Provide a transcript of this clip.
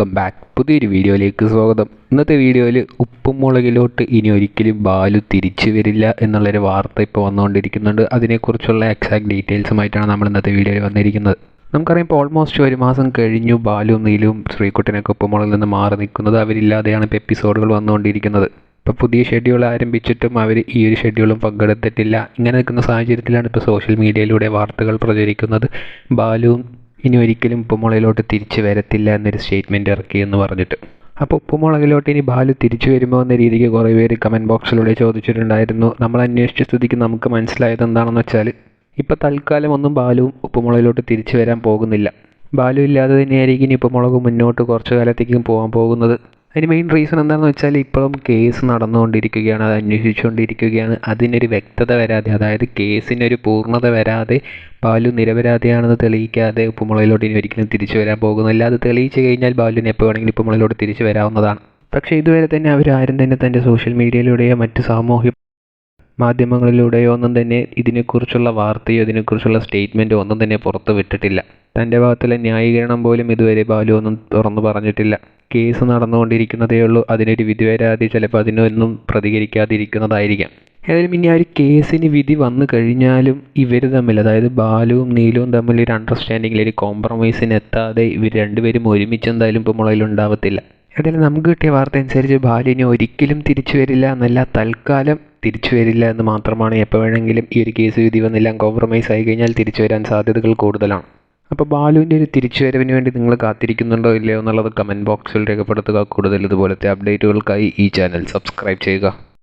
Welcome back പുതിയൊരു വീഡിയോയിലേക്ക് സ്വാഗതം. ഇന്നത്തെ വീഡിയോയിൽ ഉപ്പും മുളകിലോട്ട് ഇനി ഒരിക്കലും ബാലു തിരിച്ചു വരില്ല എന്നുള്ളൊരു വാർത്ത ഇപ്പോൾ വന്നുകൊണ്ടിരിക്കുന്നുണ്ട്. അതിനെക്കുറിച്ചുള്ള എക്സാക്ട് ഡീറ്റെയിൽസുമായിട്ടാണ് നമ്മൾ ഇന്നത്തെ വീഡിയോയിൽ വന്നിരിക്കുന്നത്. നമുക്കറിയാം ഇപ്പോൾ ഓൾമോസ്റ്റ് ഒരു മാസം കഴിഞ്ഞു ബാലു നീലും ശ്രീകുട്ടനൊക്കെ ഉപ്പുമുളകിൽ നിന്ന് മാറി നിൽക്കുന്നത്. അവരില്ലാതെയാണ് ഇപ്പോൾ എപ്പിസോഡുകൾ വന്നുകൊണ്ടിരിക്കുന്നത്. ഇപ്പോൾ പുതിയ ഷെഡ്യൂൾ ആരംഭിച്ചിട്ടും അവർ ഈ ഒരു ഷെഡ്യൂളും പങ്കെടുത്തിട്ടില്ല. ഇങ്ങനെ നിൽക്കുന്ന സാഹചര്യത്തിലാണ് ഇപ്പോൾ സോഷ്യൽ മീഡിയയിലൂടെ വാർത്തകൾ പ്രചരിക്കുന്നത്. ബാലുവും ഇനി ഒരിക്കലും ഉപ്പുമുളകിലോട്ട് തിരിച്ചു വരത്തില്ല എന്നൊരു സ്റ്റേറ്റ്മെന്റ് ഇറക്കി എന്ന് പറഞ്ഞിട്ട്. അപ്പോൾ ഉപ്പുമുളകിലോട്ട് ഇനി ബാലു തിരിച്ചു വരുമോ എന്ന രീതിക്ക് കുറേ പേര് കമന്റ് ബോക്സിലൂടെ ചോദിച്ചിട്ടുണ്ടായിരുന്നു. നമ്മൾ അന്വേഷിച്ച സ്ഥിതിക്ക് നമുക്ക് മനസ്സിലായത് എന്താണെന്ന് വെച്ചാൽ ഇപ്പോൾ തൽക്കാലം ഒന്നും ബാലുവും ഉപ്പുമുളകിലോട്ട് തിരിച്ചു വരാൻ പോകുന്നില്ല. ബാലു ഇല്ലാതെ തന്നെയായിരിക്കും ഇനി ഉപ്പുമുളക് മുന്നോട്ട് കുറച്ചു കാലത്തേക്കും പോകാൻ പോകുന്നത്. അതിന് മെയിൻ റീസൺ എന്താണെന്ന് വെച്ചാൽ ഇപ്പോഴും കേസ് നടന്നുകൊണ്ടിരിക്കുകയാണ് അത് അന്വേഷിച്ചുകൊണ്ടിരിക്കുകയാണ്. അതിനൊരു വ്യക്തത വരാതെ അതായത് കേസിനൊരു പൂർണത വരാതെ ബാലു നിരപരാധിയാണെന്ന് തെളിയിക്കാതെ ഉപ്പുമുളയിലോട്ട് ഇനി ഒരിക്കലും തിരിച്ചു വരാൻ പോകുന്നില്ല. അത് തെളിയിച്ചു കഴിഞ്ഞാൽ ബാലുവിന് എപ്പോൾ വേണമെങ്കിലും ഉപ്പുമുളയിലോട്ട് തിരിച്ചു വരാവുന്നതാണ്. പക്ഷേ ഇതുവരെ തന്നെ അവരാരും തന്നെ തന്റെ സോഷ്യൽ മീഡിയയിലൂടെയോ മറ്റ് സാമൂഹ്യ മാധ്യമങ്ങളിലൂടെയോ ഒന്നും തന്നെ ഇതിനെക്കുറിച്ചുള്ള വാർത്തയോ ഇതിനെക്കുറിച്ചുള്ള സ്റ്റേറ്റ്മെന്റോ ഒന്നും തന്നെ പുറത്ത് വിട്ടിട്ടില്ല തന്റെ ഭാഗത്തുള്ള ന്യായീകരണം പോലും ഇതുവരെ ബാലു ഒന്നും തുറന്നു പറഞ്ഞിട്ടില്ല. കേസ് നടന്നുകൊണ്ടിരിക്കുന്നതേ ഉള്ളൂ. അതിനൊരു വിധി വരാതെ ചിലപ്പോൾ അതിനൊന്നും പ്രതികരിക്കാതിരിക്കുന്നതായിരിക്കാം. ഏതായാലും ഇനി ആ ഒരു കേസിന് വിധി വന്നു കഴിഞ്ഞാലും ഇവർ തമ്മിൽ അതായത് ബാലുവും നീലുവും തമ്മിൽ ഒരു അണ്ടർസ്റ്റാൻഡിങ്ങിൽ ഒരു കോംപ്രമൈസിന് എത്താതെ ഇവർ രണ്ടുപേരും ഒരുമിച്ച് എന്തായാലും ഇപ്പോൾ മുളയിൽ ഉണ്ടാവത്തില്ല. ഏതായാലും നമുക്ക് കിട്ടിയ വാർത്ത അനുസരിച്ച് ബാലു ഇനി ഒരിക്കലും തിരിച്ചു വരില്ല എന്നല്ല തൽക്കാലം തിരിച്ചു വരില്ല എന്ന് മാത്രമാണ് എപ്പോൾ വേണമെങ്കിലും ഈ ഒരു കേസ് വിധി വന്നെല്ലാം. കോംപ്രമൈസ് ആയി കഴിഞ്ഞാൽ തിരിച്ചു വരാൻ സാധ്യതകൾ കൂടുതലാണ്. അപ്പോൾ ബാലുവിന്റെ ഒരു തിരിച്ചുവരവിന് വേണ്ടി നിങ്ങൾ കാത്തിരിക്കുന്നുണ്ടോ ഇല്ലയോ എന്നുള്ളത് കമന്റ് ബോക്സിൽ രേഖപ്പെടുത്തുക. കൂടുതൽ ഇതുപോലത്തെ അപ്ഡേറ്റുകൾക്കായി ഈ ചാനൽ സബ്സ്ക്രൈബ് ചെയ്യുക.